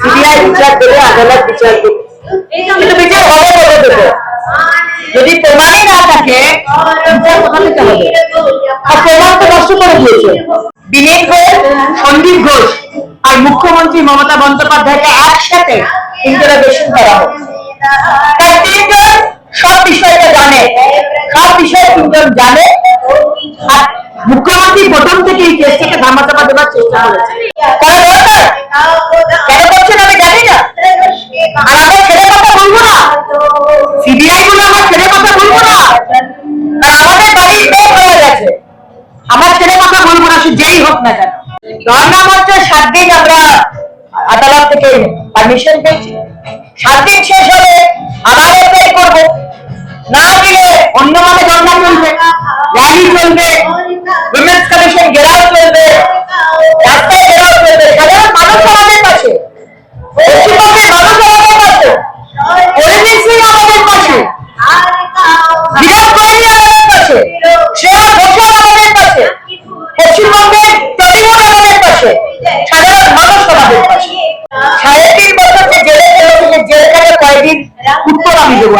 CBI বিচার দেবে, আদালত বিচার দেবে। কিন্তু বিচার হবে কবে দেবে? যদি প্রমাণই না থাকে প্রমাণ তো নষ্ট করে দিয়েছে। বিনীত ঘোষ, সন্দীপ ঘোষ আর মুখ্যমন্ত্রী মমতা বন্দ্যোপাধ্যায়কে একসাথে ইন্টারোগেশন করা হোক। সব বিষয়টা জানে, সব বিষয় তিনজন জানে। আর মুখ্যমন্ত্রী প্রথম থেকে এই কেসটাকে ধামাচাপা দেওয়ার চেষ্টা করেছে। হোক না কেন ধর্ণা মঞ্চে সাত দিন আমরা আদালত থেকে পারমিশন পেয়েছি। সাত দিন শেষ হলে আবার অ্যাপ্লাই করব। না দিলে অন্য মানে ধর্ণা চলবে র্যালি চলবে উইমেন্স কমিশন গেরাও চলবে রাস্তায় ঘেরাও চলবে। সাধারণ মানুষ আমাদের পাশে পশ্চিমবঙ্গের মানুষ আমাদের পাশে আমাদের পাশে। বিরাট কয়েকদিন উত্তর আমি দেবো।